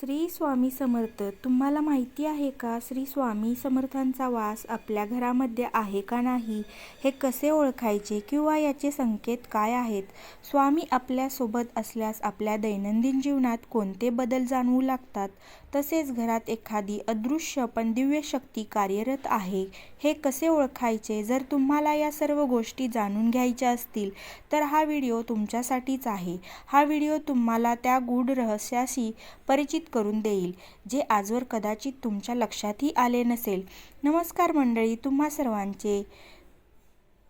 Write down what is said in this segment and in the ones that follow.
श्री स्वामी समर्थ तुम्हाला माहिती आहे का श्री स्वामी समर्थांचा वास आपल्या घरामध्ये आहे का नाही? हे कसे ओळखायचे किंवा याचे संकेत काय आहेत? स्वामी आपल्यासोबत असल्यास आपल्या दैनंदिन जीवनात कोणते बदल जाणवू लागतात? तसेच घरात एखादी अदृश्य पण दिव्य शक्ती कार्यरत आहे. हे कसे ओळखायचे? जर तुम्हाला या सर्व गोष्टी जाणून घ्यायच्या असतील तर हा व्हिडिओ तुमच्यासाठीच आहे. हा व्हिडिओ तुम्हाला त्या गूढ रहस्याशी परिचित करून देईल जे आजवर कदाचित तुमच्या लक्षातही आले नसेल. नमस्कार मंडळी तुम्हा सर्वांचे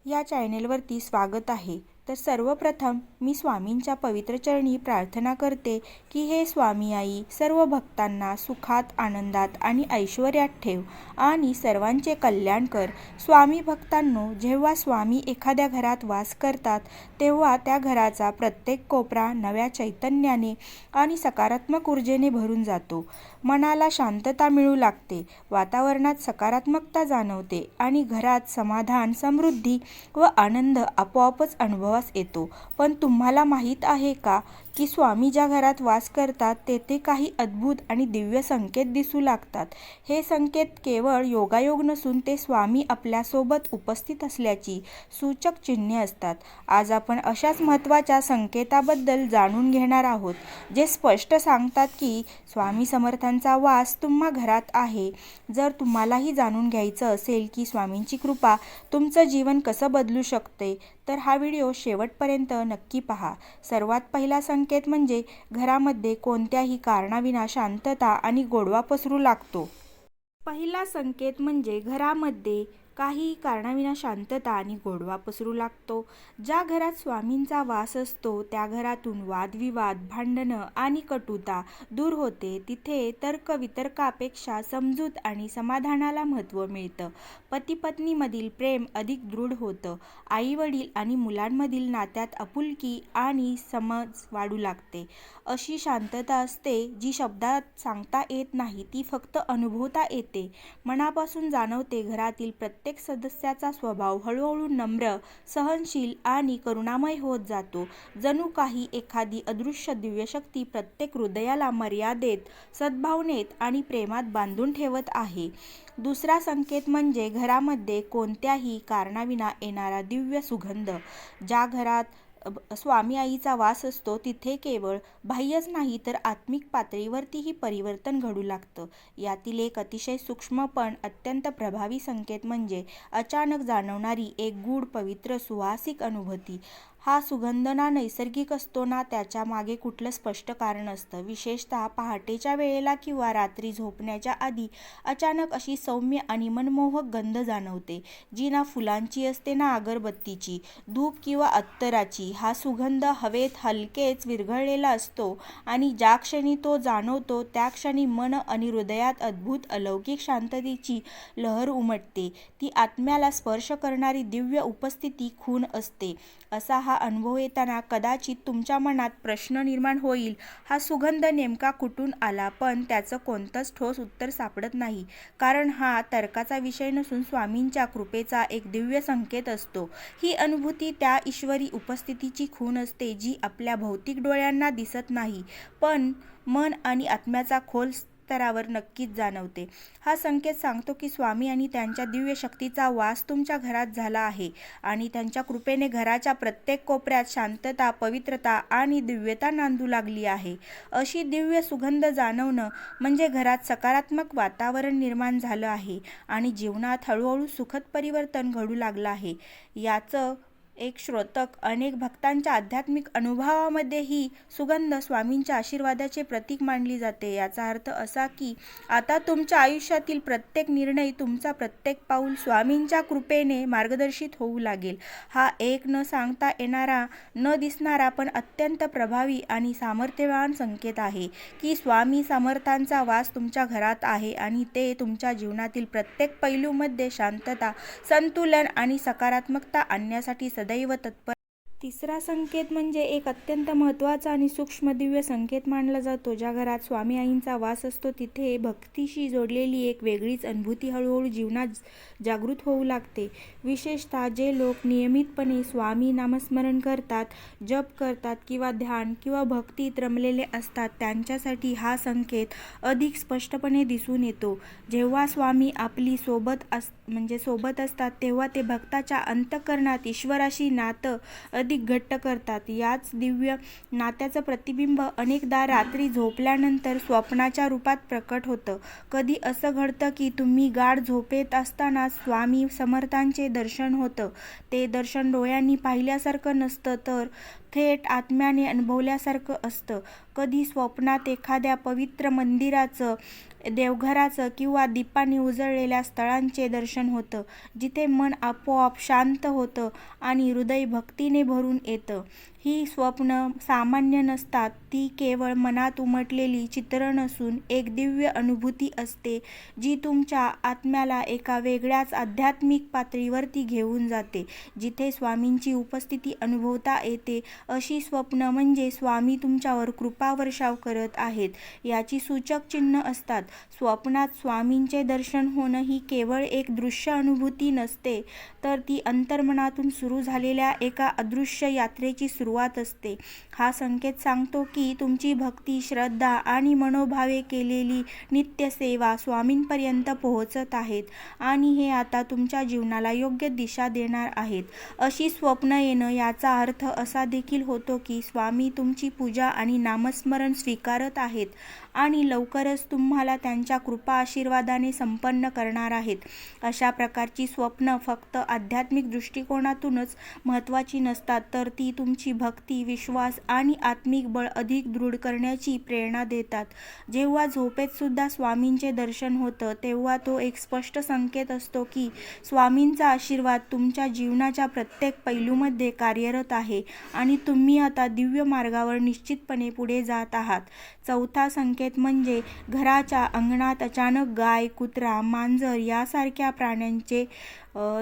या चॅनेलवरती स्वागत आहे. तर सर्वप्रथम मी स्वामींच्या पवित्र चरणी प्रार्थना करते की हे स्वामी आई सर्व भक्तांना सुखात आनंदात आणि ऐश्वर्यात ठेव आणि सर्वांचे कल्याण कर. स्वामी भक्तांनो जेव्हा स्वामी एखाद्या घरात वास करतात तेव्हा त्या घराचा प्रत्येक कोपरा नव्या चैतन्याने आणि सकारात्मक ऊर्जेने भरून जातो. मनाला शांतता मिळू लागते. वातावरणात सकारात्मकता जाणवते आणि घरात समाधान समृद्धी व आनंद आपोआपच अनुभवास येतो. पण तुम्हाला माहीत आहे का? की स्वामी ज्या घरात वास करतात तेथे काही अद्भुत आणि दिव्य संकेत दिसू लागतात. हे संकेत केवळ योगायोग नसून ते स्वामी आपल्यासोबत उपस्थित असल्याची सूचक चिन्हे असतात. आज आपण अशाच महत्त्वाच्या संकेताबद्दल जाणून घेणार आहोत जे स्पष्ट सांगतात की स्वामी समर्थांचा वास तुम्हा घरात आहे. जर तुम्हालाही जाणून घ्यायचं असेल की स्वामींची कृपा तुमचं जीवन कसं बदलू शकते तर हा व्हिडिओ शेवटपर्यंत नक्की पहा. सर्वात पहिला संकेत म्हणजे घरामध्ये कोणत्याही कारणाविना शांतता आणि गोडवा पसरू लागतो. पहिला संकेत म्हणजे घरामध्ये काही कारणाविना शांतता आणि गोडवा पसरू लागतो. ज्या घरात स्वामींचा वास असतो त्या घरातून वादविवाद भांडणं आणि कटुता दूर होते. तिथे तर्कवितर्कापेक्षा समजूत आणि समाधानाला महत्त्व मिळतं. पती पत्नीमधील प्रेम अधिक दृढ होतं. आईवडील आणि मुलांमधील नात्यात आपुलकी आणि समज वाढू लागते. अशी शांतता असते जी शब्दात सांगता येत नाही ती फक्त अनुभवता येते. मनापासून जाणवते घरातील प्रत्येक प्रत्येक सदस्याचा स्वभाव हळूहळू नम्र सहनशील आणि करुणामय होत जातो. जणू काही एखादी अदृश्य दिव्यशक्ती प्रत्येक हृदयाला मर्यादेत सद्भावनेत आणि प्रेमात बांधून ठेवत आहे. दुसरा संकेत म्हणजे घरामध्ये कोणत्याही कारणाविना येणारा दिव्य सुगंध. ज्या घरात स्वामी आईचा वास असतो तिथे केवळ बाह्यच नाही तर आत्मिक पातळीवरतीही परिवर्तन घडू लागतं. यातील एक अतिशय सूक्ष्म पण अत्यंत प्रभावी संकेत म्हणजे अचानक जाणवणारी एक गूढ पवित्र सुवासिक अनुभूती. हा सुगंध ना नैसर्गिक असतो ना त्याच्यामागे कुठलं स्पष्ट कारण असतं? विशेषतः पहाटेच्या वेळेला किंवा रात्री झोपण्याच्या आधी अचानक अशी सौम्य आणि मनमोहक गंध जाणवते जी ना फुलांची असते ना अगरबत्तीची. धूप किंवा अत्तराची हा सुगंध हवेत हलकेच विरघळलेला असतो आणि ज्या क्षणी तो जाणवतो त्या क्षणी मन आणि हृदयात अद्भुत अलौकिक शांततेची लहर उमटते. ती आत्म्याला स्पर्श करणारी दिव्य उपस्थिती खून असते. असा हा अनुभव येताना कदाचित तुमच्या मनात प्रश्न निर्माण होईल. हा सुगंध नेमका कुठून आला? पण त्याचं कोणतंच ठोस उत्तर सापडत नाही. कारण हा तर्काचा विषय नसून स्वामींच्या कृपेचा एक दिव्य संकेत असतो. ही अनुभूती त्या ईश्वरी उपस्थितीची खूण असते जी आपल्या भौतिक डोळ्यांना दिसत नाही. पण मन आणि आत्म्याचा खोल स्तरावर नक्कीच जाणवते. हा संकेत सांगतो की स्वामी आणि त्यांच्या दिव्य शक्तीचा वास तुमच्या घरात झाला आहे आणि त्यांच्या कृपेने घराच्या प्रत्येक कोपऱ्यात शांतता पवित्रता आणि दिव्यता नांदू लागली आहे. अशी दिव्य सुगंध जाणवणं म्हणजे घरात सकारात्मक वातावरण निर्माण झालं आहे आणि जीवनात हळूहळू सुखद परिवर्तन घडू लागलं आहे. याचं एक श्रोतक अनेक भक्तांच्या आध्यात्मिक अनुभवामध्ये ही सुगंध स्वामींच्या आशीर्वादाचे प्रतीक मानली जाते. याचा अर्थ असा की आता तुमच्या आयुष्यातील प्रत्येक निर्णय तुमचा प्रत्येक पाऊल स्वामींच्या कृपेने मार्गदर्शित होऊ लागेल. हा एक न सांगता येणारा न दिसणारा पण अत्यंत प्रभावी आणि सामर्थ्यवान संकेत आहे की स्वामी समर्थांचा वास तुमच्या घरात आहे आणि ते तुमच्या जीवनातील प्रत्येक पैलूमध्ये शांतता संतुलन आणि सकारात्मकता आणण्यासाठी सदैव तत्पर तिसरा संकेत म्हणजे एक अत्यंत महत्त्वाचा आणि सूक्ष्म दिव्य संकेत मानला जातो. ज्या घरात स्वामी आईंचा वास असतो तिथे भक्तीशी जोडलेली एक वेगळीच अनुभूती हळूहळू जीवनात जागृत होऊ लागते. विशेषतः जे लोक नियमितपणे स्वामी नामस्मरण करतात, जप करतात किंवा ध्यान किंवा भक्तीत रमलेले असतात त्यांच्यासाठी हा संकेत अधिक स्पष्टपणे दिसून येतो. जेव्हा स्वामी आपली सोबत अस म्हणजे सोबत असतात तेव्हा ते भक्ताच्या अंतःकरणात ईश्वराशी नातं अधिक घट्ट करतात. याच दिव्य नात्याचं प्रतिबिंब अनेकदा रात्री झोपल्यानंतर स्वप्नाच्या रूपात प्रकट होतं. कधी असं घडतं की तुम्ही गाढ झोपेत असताना स्वामी समर्थांचे दर्शन होतं. ते दर्शन डोळ्यांनी पाहिल्यासारखं नसतं तर थेट आत्म्याने अनुभवल्यासारखं असतं. कधी स्वप्नात एखाद्या पवित्र मंदिराचं, देवघराचं किंवा दीपाने उजळलेल्या स्थळांचे दर्शन होतं, जिथे मन आपोआप शांत होतं आणि हृदय भक्तीने भरून येतं. ही स्वप्नं सामान्य नसतात. ती केवळ मनात उमटलेली चित्रं नसून एक दिव्य अनुभूती असते, जी तुमच्या आत्म्याला एका वेगळ्याच आध्यात्मिक पातळीवरती घेऊन जाते, जिथे स्वामींची उपस्थिती अनुभवता येते. अशी स्वप्न म्हणजे स्वामी तुमच्यावर कृपावर्षाव करत आहेत, याची सूचक चिन्ह असतात. स्वप्नात स्वामींचे दर्शन होणं ही केवळ एक दृश्य अनुभूती नसते, तर ती अंतर्मनातून सुरू झालेल्या एका अदृश्य यात्रेची सुरुवात असते. हा संकेत सांगतो की तुमची भक्ती, श्रद्धा आणि मनोभावे केलेली नित्यसेवा स्वामींपर्यंत पोहोचत आहेत आणि हे आता तुमच्या जीवनाला योग्य दिशा देणार आहेत. अशी स्वप्न येणं याचा अर्थ असा देखील होतो की स्वामी तुमची पूजा आणि नामस्मरण स्वीकारत आहेत आणि लवकरच तुम्हाला त्यांच्या कृपा-आशीर्वादाने संपन्न करणार आहेत. अशा प्रकारची स्वप्न फक्त आध्यात्मिक दृष्टिकोनातूनच महत्त्वाची नसतात, तर ती तुमची भक्ती, विश्वास आणि आत्मिक बळ अधिक दृढ करण्याची प्रेरणा देतात. जेव्हा झोपेतसुद्धा स्वामींचे दर्शन होतं, तेव्हा तो एक स्पष्ट संकेत असतो की स्वामींचा आशीर्वाद तुमच्या जीवनाच्या प्रत्येक पैलूमध्ये कार्यरत आहे आणि तुम्ही आता दिव्य मार्गावर निश्चितपणे पुढे जात आहात. चौथा संकेत म्हणजे घराच्या अंगणात अचानक गाय, कुत्रा, मांजर यासारख्या प्राण्यांचे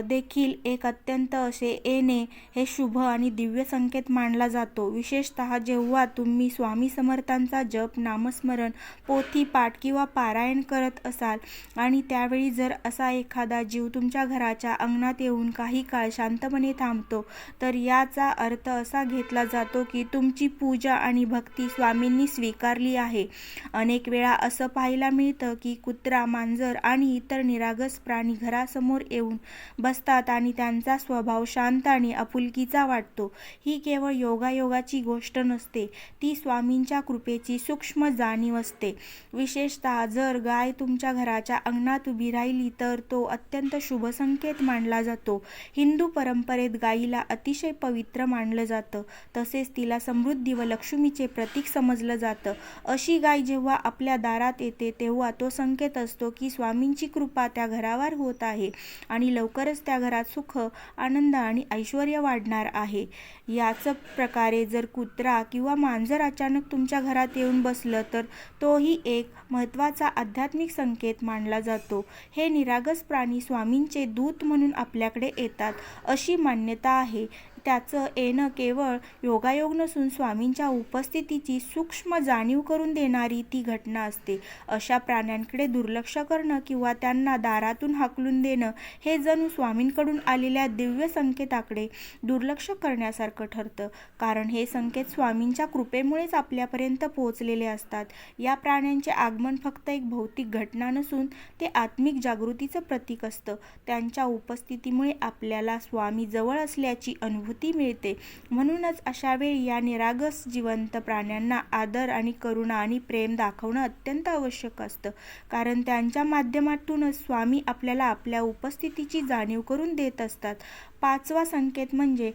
देखील एक अत्यंत असे येणे हे शुभ आणि दिव्य संकेत मानला जातो. विशेषतः जेव्हा तुम्ही स्वामी समर्थांचा जप, नामस्मरण, पोथी-पाठ किंवा पारायण करत असाल आणि त्यावेळी जर असा एखादा जीव तुमच्या घराच्या अंगणात येऊन काही काळ शांतपणे थांबतो, तर याचा अर्थ असा घेतला जातो की तुमची पूजा आणि भक्ती स्वामींनी स्वीकारली आहे. अनेक वेळा असं पाहायला मिळतं की कुत्रा, मांजर आणि इतर निरागस प्राणी घरासमोर येऊन बसतात आणि त्यांचा स्वभाव शांत आणि आपुलकीचा वाटतो. ही केवळ योगायोगाची गोष्ट नसते, ती स्वामींच्या कृपेची सूक्ष्म जाणीव असते. विशेषतः जर गाय तुमच्या घराच्या अंगणात उभी राहिली तर तो अत्यंत शुभ संकेत मानला जातो. हिंदू परंपरेत गायीला अतिशय पवित्र मानलं जातं, तसेच तिला समृद्धी व लक्ष्मीचे प्रतीक समजलं जातं. अशी गाय जेव्हा आपल्या दारात येते, तेव्हा तो संकेत असतो की स्वामींची कृपा त्या घरावर होत आहे आणि लवकरच त्या घरात सुख, आनंद आणि ऐश्वर्य वाढणार आहे. याच प्रकारे जर कुत्रा किंवा मांजर अचानक तुमच्या घरात येऊन बसलं, तर तोही एक महत्त्वाचा आध्यात्मिक संकेत मानला जातो. हे निरागस प्राणी स्वामींचे दूत म्हणून आपल्याकडे येतात, अशी मान्यता आहे. त्याचं येणं केवळ योगायोग नसून स्वामींच्या उपस्थितीची सूक्ष्म जाणीव करून देणारी ती घटना असते. अशा प्राण्यांकडे दुर्लक्ष करणं किंवा त्यांना दारातून हाकलून देणं हे जणू स्वामींकडून आलेल्या दिव्य संकेताकडे दुर्लक्ष करण्यासारखं ठरतं, कारण हे संकेत स्वामींच्या कृपेमुळेच आपल्यापर्यंत पोहोचलेले असतात. या प्राण्यांचे आगमन फक्त एक भौतिक घटना नसून ते आत्मिक जागृतीचं प्रतीक असतं. त्यांच्या उपस्थितीमुळे आपल्याला स्वामी जवळ असल्याची अनुभूती मिळते. म्हणूनच अशावेळी या निरागस जिवंत प्राण्यांना आदर आणि करुणा आणि प्रेम दाखवणं अत्यंत आवश्यक असतं, कारण त्यांच्या माध्यमातूनच स्वामी आपल्याला आपल्या उपस्थितीची जाणीव करून देत असतात. पाचवा संकेत म्हणजे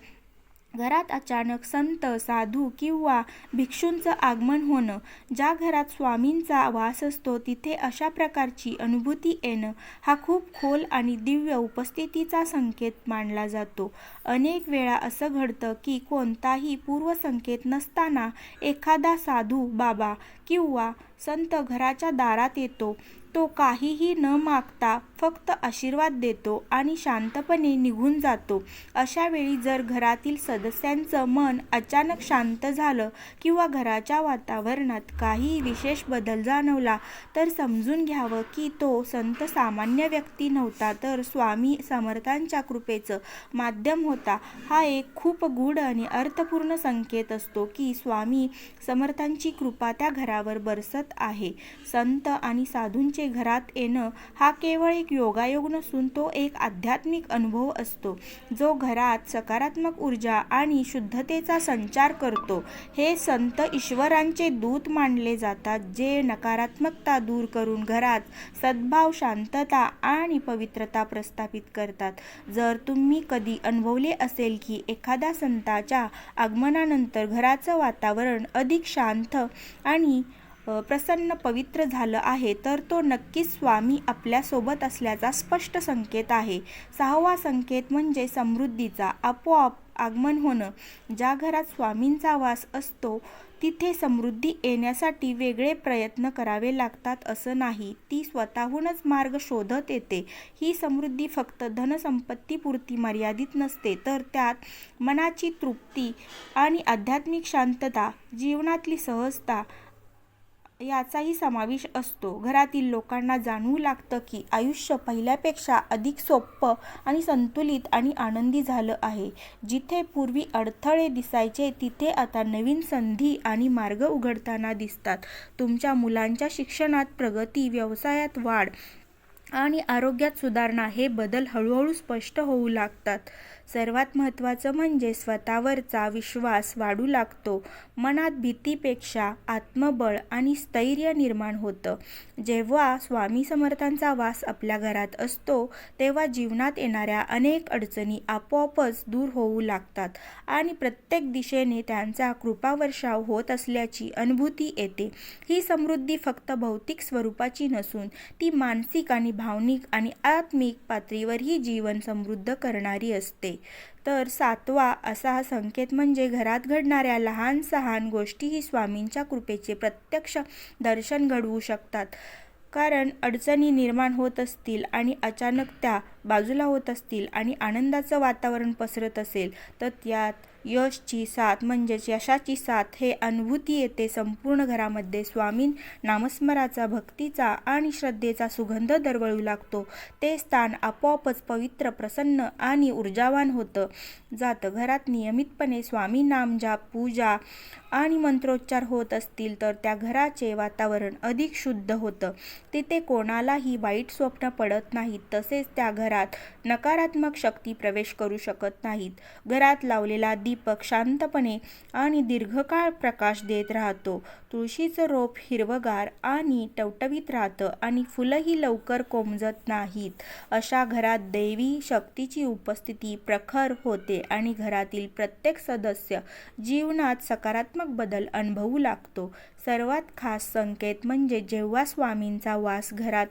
घरात अचानक संत, साधू किंवा भिक्षूंचं आगमन होणं. ज्या घरात स्वामींचा वास असतो तिथे अशा प्रकारची अनुभूती येणं हा खूप खोल आणि दिव्य उपस्थितीचा संकेत मानला जातो. अनेक वेळा असं घडतं की कोणताही पूर्वसंकेत नसताना एखादा साधू, बाबा किंवा संत घराच्या दारात येतो. तो काहीही न मागता फक्त आशीर्वाद देतो आणि शांतपणे निघून जातो. अशावेळी जर घरातील सदस्यांचं मन अचानक शांत झालं किंवा घराच्या वातावरणात काही विशेष बदल जाणवला तर समजून घ्यावं की तो संत सामान्य व्यक्ती नव्हता तर स्वामी समर्थांच्या कृपेचं माध्यम होता. हा एक खूप गूढ आणि अर्थपूर्ण संकेत असतो की स्वामी समर्थांची कृपा त्या घरावर बरसत आहे. संत आणि साधूंची घरात येणं हा केवळ एक योगायोग नसून तो एक आध्यात्मिक अनुभव असतो. जो घरात सकारात्मक ऊर्जा आणि शुद्धतेचा संचार करतो हे संत ईश्वरांचे दूत मानले जातात जे नकारात्मकता दूर करून घरात सद्भाव शांतता आणि पवित्रता प्रस्थापित करतात. जर तुम्ही कधी अनुभवले असेल की एखाद्या संताच्या आगमनानंतर घराचं वातावरण अधिक शांत आणि प्रसन्न पवित्र झालं आहे तर तो नक्कीच स्वामी आपल्यासोबत असल्याचा स्पष्ट संकेत आहे. सहावा संकेत म्हणजे समृद्धीचा आपोआप आगमन होणं. ज्या घरात स्वामींचा वास असतो तिथे समृद्धी येण्यासाठी वेगळे प्रयत्न करावे लागतात असं नाही ती स्वतःहूनच मार्ग शोधत येते. ही समृद्धी फक्त धनसंपत्तीपुरती मर्यादित नसते तर त्यात मनाची तृप्ती आणि आध्यात्मिक शांतता जीवनातली सहजता याचाही समावेश असतो. घरातील लोकांना जाणवू लागतं की आयुष्य पहिल्यापेक्षा अधिक सोपं आणि संतुलित आणि आनंदी झालं आहे. जिथे पूर्वी अडथळे दिसायचे तिथे आता नवीन संधी आणि मार्ग उघडताना दिसतात. तुमच्या मुलांच्या शिक्षणात प्रगती व्यवसायात वाढ आणि आरोग्यात सुधारणा हे बदल हळूहळू स्पष्ट होऊ लागतात. सर्वात महत्त्वाचं म्हणजे स्वतःवरचा विश्वास वाढू लागतो. मनात भीतीपेक्षा आत्मबळ आणि स्थैर्य निर्माण होतं. जेव्हा स्वामी समर्थांचा वास आपल्या घरात असतो तेव्हा जीवनात येणाऱ्या अनेक अडचणी आपोआपच दूर होऊ लागतात आणि प्रत्येक दिशेने त्यांचा कृपावर्षाव होत असल्याची अनुभूती येते. ही समृद्धी फक्त भौतिक स्वरूपाची नसून ती मानसिक आणि भावनिक आणि आत्मिक पातळीवरही जीवन समृद्ध करणारी असते. तर सातवा असा हा संकेत म्हणजे घरात घडणाऱ्या लहान सहान गोष्टीही स्वामींच्या कृपेचे प्रत्यक्ष दर्शन घडवू शकतात. कारण अडचणी निर्माण होत असतील आणि अचानक त्या बाजूला होत असतील आणि आनंदाचं वातावरण पसरत असेल तर त्यात यशची साथ म्हणजेच यशाची साथ हे अनुभूती येते संपूर्ण घरामध्ये. स्वामी नामस्मराचा भक्तीचा आणि श्रद्धेचा सुगंध दरवळू लागतो. ते स्थान आपोआपच पवित्र प्रसन्न आणि ऊर्जावान होतं. जातं घरात नियमितपणे स्वामी नाम जाप पूजा आणि मंत्रोच्चार होत असतील तर त्या घराचे वातावरण अधिक शुद्ध होतं. तिथे कोणालाही वाईट स्वप्न पडत नाहीत. तसेच त्या घरात नकारात्मक शक्ती प्रवेश करू शकत नाहीत. घरात लावलेला दीपक शांतपणे आणि दीर्घकाळ प्रकाश देत राहतो. तुळशीचं रोप हिरवगार आणि टवटवीत राहतं आणि फुलंही लवकर कोमजत नाहीत. अशा घरात दैवी शक्तीची उपस्थिती प्रखर होते आणि घरातील प्रत्येक सदस्य जीवनात सकारात्मक बदल अनुभवू लागतो. सर्वात खास संकेत म्हणजे जेव्हा स्वामींचा वास घरात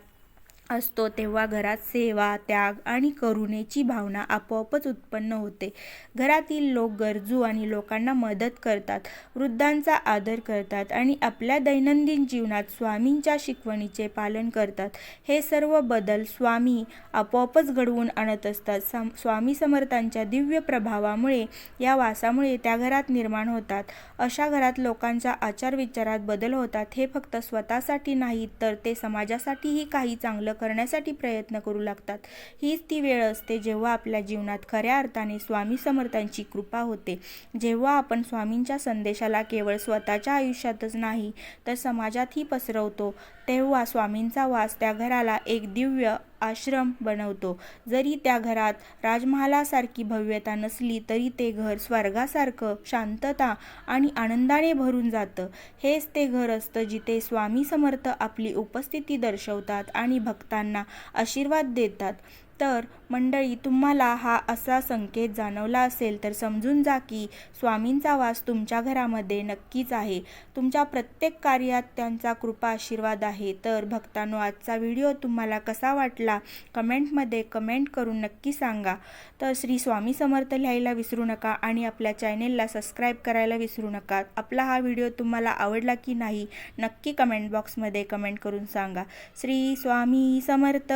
असतो तेव्हा घरात सेवा त्याग आणि करुणेची भावना आपोआपच उत्पन्न होते. घरातील लोक गरजू आणि लोकांना मदत करतात वृद्धांचा आदर करतात आणि आपल्या दैनंदिन जीवनात स्वामींच्या शिकवणीचे पालन करतात. हे सर्व बदल स्वामी आपोआपच घडवून आणत असतात. सम स्वामी समर्थांच्या दिव्य प्रभावामुळे या वासामुळे त्या घरात निर्माण होतात. अशा घरात लोकांच्या आचार विचारात बदल होतात. हे फक्त स्वतःसाठी नाही तर ते समाजासाठीही काही चांगलं करण्यासाठी प्रयत्न करू लागतात. हीच ती वेळ असते जेव्हा आपल्या जीवनात खऱ्या अर्थाने स्वामी समर्थांची कृपा होते. जेव्हा आपण स्वामींच्या संदेशाला केवळ स्वतःच्या आयुष्यातच नाही तर समाजातही पसरवतो तेव्हा स्वामींचा वास त्या घराला एक दिव्य आश्रम बनवतो. जरी त्या घरात राजमहालासारखी भव्यता नसली तरी ते घर स्वर्गासारखं शांतता आणि आनंदाने भरून जातं. हेच ते घर असतं जिथे स्वामी समर्थ आपली उपस्थिती दर्शवतात आणि भक्तांना आशीर्वाद देतात. तर मंडळी तुम्हाला हा असा संकेत जाणवला असेल तर समजून जा की स्वामींचा वास तुमच्या घरामध्ये नक्कीच आहे. तुमच्या प्रत्येक कार्यात त्यांचा कृपा आशीर्वाद आहे. तर भक्तांनो आजचा व्हिडिओ तुम्हाला कसा वाटला? कमेंटमध्ये कमेंट करून नक्की सांगा. तर श्री स्वामी समर्थ लिहायला विसरू नका आणि आपल्या चॅनेलला सबस्क्राईब करायला विसरू नका. आपला हा व्हिडिओ तुम्हाला आवडला की नाही नक्की कमेंट बॉक्समध्ये कमेंट करून सांगा. श्री स्वामी समर्थ.